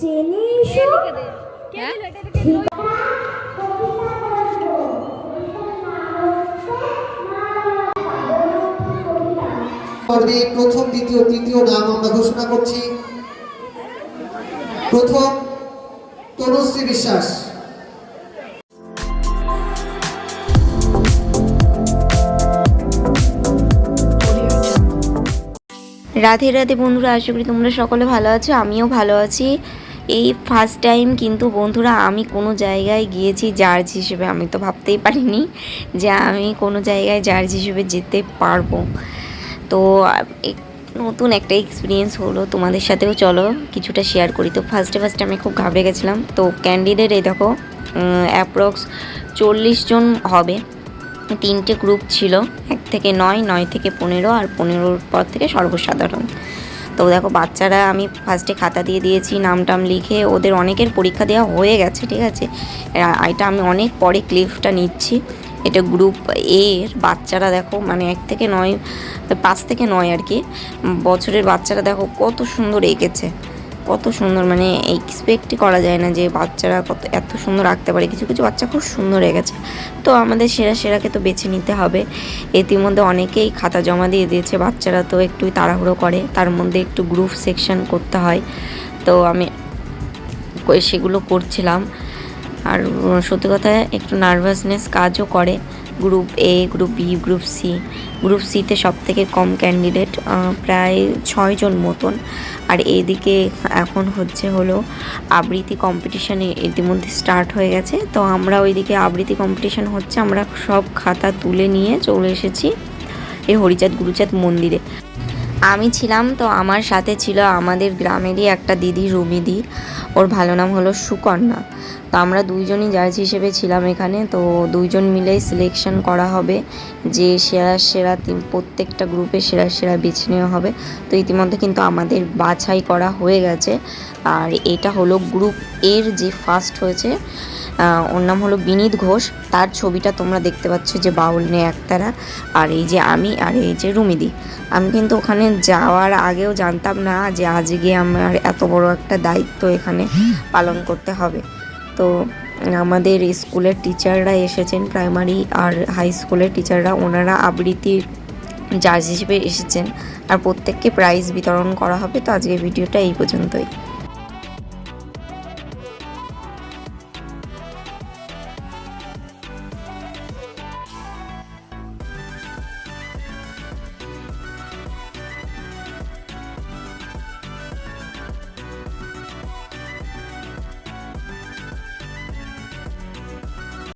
জেনে এসো। হ্যাঁ? পর্বে প্রথম দ্বিতীয় তৃতীয় নাম আমরা ঘোষণা করছি। প্রথম তনুশ্রী বিশ্বাস। রাধে রাধে বন্ধুরা আশা করি তোমরা সকলে ভালো আছো আমিও ভালো আছি। এই ফার্স্ট টাইম কিন্তু বন্ধুরা আমি কোনো জায়গায় গিয়েছি জার্জ হিসেবে, আমি তো ভাবতেই পারিনি যে আমি কোনো জায়গায় জার্জ হিসেবে যেতে পারব। তো নতুন একটা এক্সপিরিয়েন্স হলো তোমাদের সাথেও চলো, কিছুটা শেয়ার করি। তো ফার্স্টে ফার্স্টে আমি খুব ঘাবড়ে গেছিলাম। তো ক্যান্ডিডেট এই দেখো অ্যাপ্রক্স চল্লিশ জন হবে। তিনটে গ্রুপ ছিল, এক থেকে নয় নয় থেকে পনেরো, আর পনেরোর পর থেকে সর্বসাধারণ। তো দেখো বাচ্চারা, আমি ফার্স্টে খাতা দিয়ে দিয়েছি নাম টাম লিখে, ওদের অনেকের পরীক্ষা দেওয়া হয়ে গেছে, ঠিক আছে? এটা আমি অনেক পরে ক্লিপটা নিচ্ছি। এটা গ্রুপ এর বাচ্চারা দেখো মানে এক থেকে নয়, পাঁচ থেকে নয় আর কি বছরের বাচ্চারা দেখো কত সুন্দর এঁকেছে। কত সুন্দর মানে এক্সপেক্টই করা যায় না যে বাচ্চারা কত, এত সুন্দর আঁকতে পারে। কিছু কিছু বাচ্চা খুব সুন্দর এঁকেছে তো আমাদের সেরা সেরাকে তো বেছে নিতে হবে। ইতিমধ্যে অনেকেই খাতা জমা দিয়ে দিয়েছে, বাচ্চারা তো একটু তাড়াহুড়ো করে। তার মধ্যে একটু গ্রুপ সেকশন করতে হয়। তো আমি সেগুলো করছিলাম। আর সত্যি কথা, একটু নার্ভাসনেস কাজও করে। Group A group B group C group সিতে সব থেকে কম ক্যান্ডিডেট প্রায় ছয়জন মতন। আর এদিকে এখন হচ্ছে হলো আবৃত্তি কম্পিটিশান ইতিমধ্যে স্টার্ট হয়ে গেছে। তো আমরা ওইদিকে আবৃত্তি কম্পিটিশান হচ্ছে, আমরা সব খাতা তুলে নিয়ে চলে এসেছি এই হরিচাঁদ গুরুচাঁদ মন্দিরে। আমি ছিলাম তো আমার সাথে ছিল আমাদের গ্রামেরই একটা দিদি রুমিদি ওর ভালো নাম হলো সুকন্যা। তো আমরা দুইজনই জাজ হিসেবে ছিলাম এখানে, তো দুইজন মিলেই সিলেকশন করা হবে। যে সেরা সেরা প্রত্যেকটা গ্রুপে সেরা সেরা বেছে নেওয়া হবে। তো ইতিমধ্যে কিন্তু আমাদের বাছাই করা হয়ে গেছে। আর এটা হলো গ্রুপ এর যে ফার্স্ট হয়েছে ওর নাম হলো বিনীত ঘোষ। তার ছবিটা তোমরা দেখতে পাচ্ছ যে বাউল নে একতারা। আর এই যে আমি আর এই যে রুমিদি। আমি কিন্তু ওখানে যাওয়ার আগেও জানতাম না যে আজকে আমার এত বড় একটা দায়িত্ব এখানে পালন করতে হবে। তো আমাদের স্কুলের টিচাররা এসেছেন প্রাইমারি আর হাই স্কুলের টিচাররা। ওনারা আবৃত্তির জাজ হিসেবে এসেছেন। আর প্রত্যেককে প্রাইজ বিতরণ করা হবে। তো আজকের ভিডিওটা এই পর্যন্তই।